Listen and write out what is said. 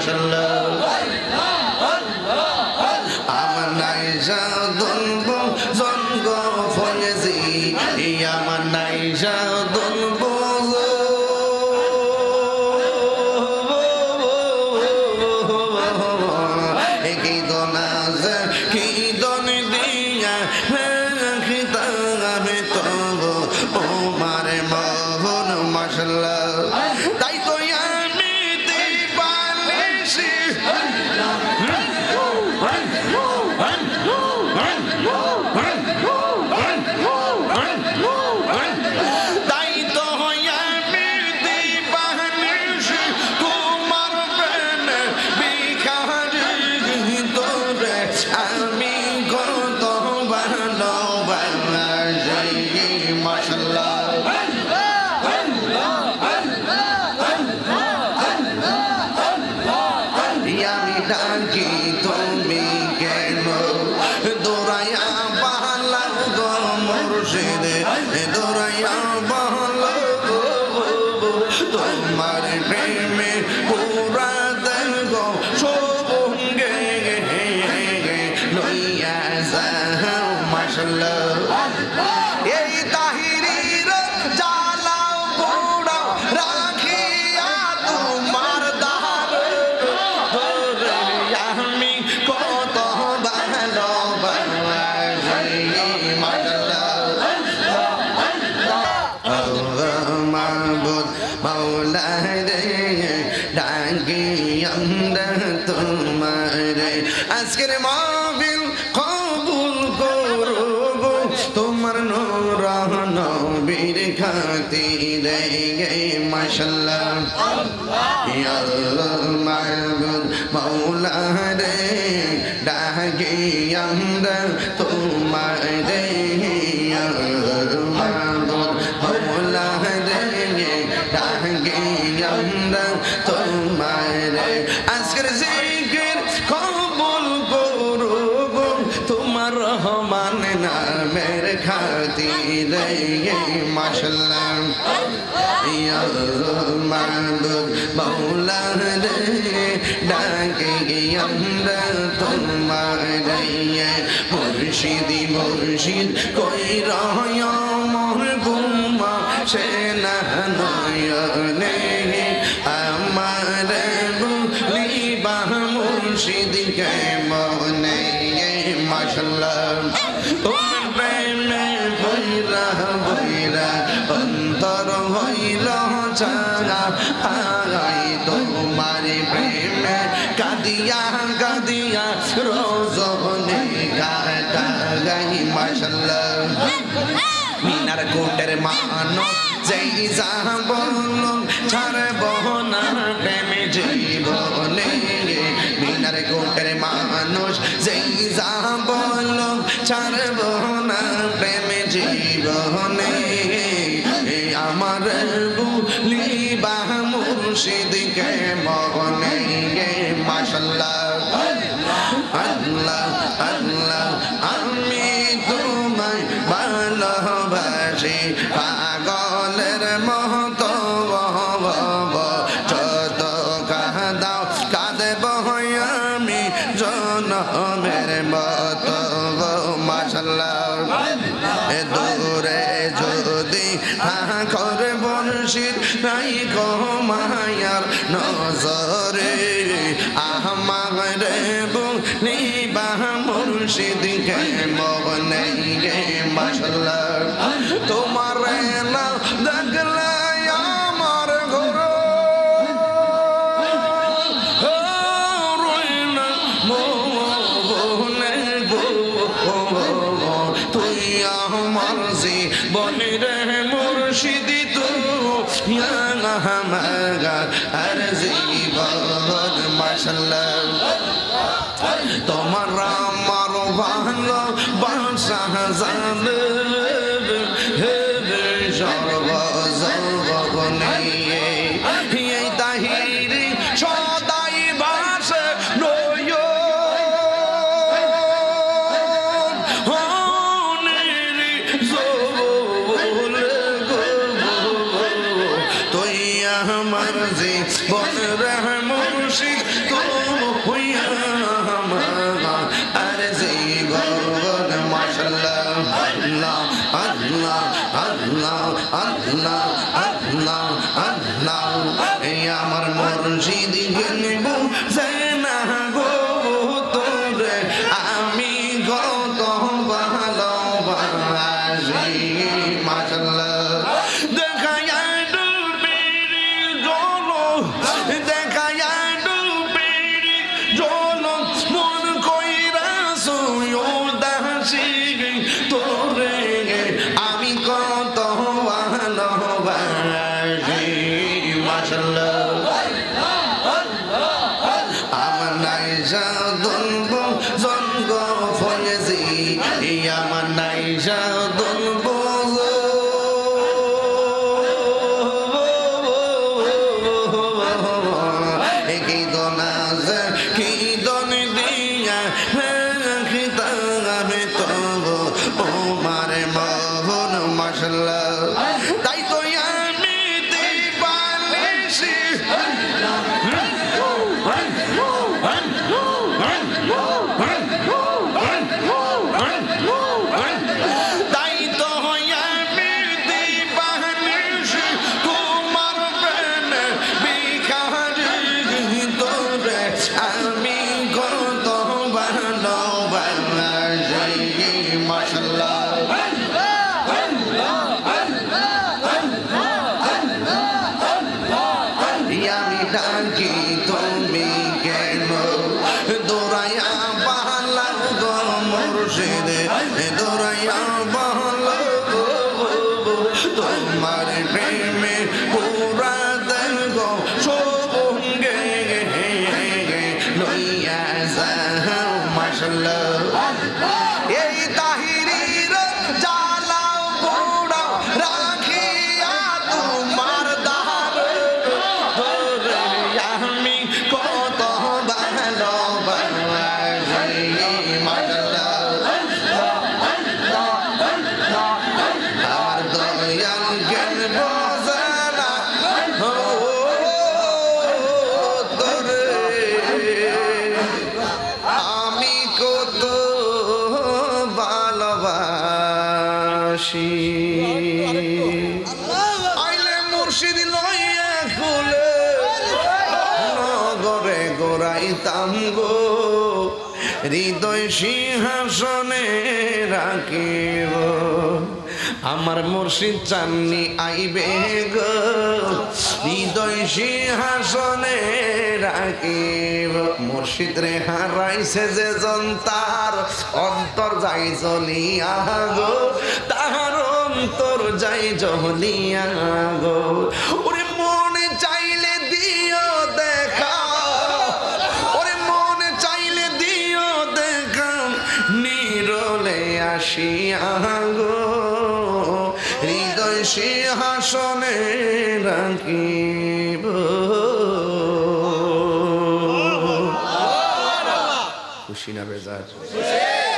মাশাল্লাহ খুশিদে দৌড়াইয়া বহল তোমার প্রেমে পুরা দেব সবঙ্গে। লইয়া যাহ মাসল মাবুদ মাওলা রে, ডাকি আমরা তোমারে। আজকের মাহফিল কবুল করো গো তোমার নূর নবীর খাতিরে মাশাল্লাহ। ইয়া আল্লাহ মাবুদ মাওলা রে, ডাকি আমরা তোমারে। আমরা তোমারে আজকের জিকির কবুল করো গো তোমার রহমান নামের খাতিরে মাশাল্লাহ। ইয়া মাবুদ মাওলা রে, ডাকে আমরা তোমারে মুর্শিদি মুর্শিদ কই রয় মোর গুমা সে বুলিবা মুর্শিদ কে মনে মাশাল্লাহ। তোমার প্রেমে বৈরা বৈরা অন্তর হইল চারা হাই তোমার প্রেমে, কাদিয়া কাদিয়া রোজনে কাটা গাই, মাশাল্লাহ। মিনার কোটের মানো যেই যা বলল ছাড়ব না যেই যা বলল ছাড়ব না প্রেমে জীবনে। আমার বুলি বাহ মুর্শিদকে মগনে মাশাল্লাহ, আল্লাহ আল্লাহ, আমি তোমায় ভালোবাসি। দূরে যদি থাকর বর্ষিত নাই মায়ার নজরে আমার বাহ মুর্শিদ কে মনে গে তোমার আর জীবন মাসাল্লাহ তোমার আমার ভালো বাসা জান সর্ব মুর্শিদ তাবে ও মারে মোহন মাসাল্লাহ তোমার প্রেমে পুরা ভালোবাসি আইলে মুর্শিদ লইয়া খুলে, নগরে গোড়াইতাম গো। হৃদয় সিংহাসনে রাখিব। আমার মুর্শিদ চাননি আইবে গো। হৃদয় সিংহাসনে রাখিব মুর্শিদ রে হারাইছে যে জন্তার অন্তর যাই চলিয়া গো, তাহার অন্তর যাই জলিয়া গো। ওরে মনে চাইলে দিও দেখা, ওরে মনে চাইলে দিও দেখা, নিরলে আসিয়া সিংহাসনে রাখিব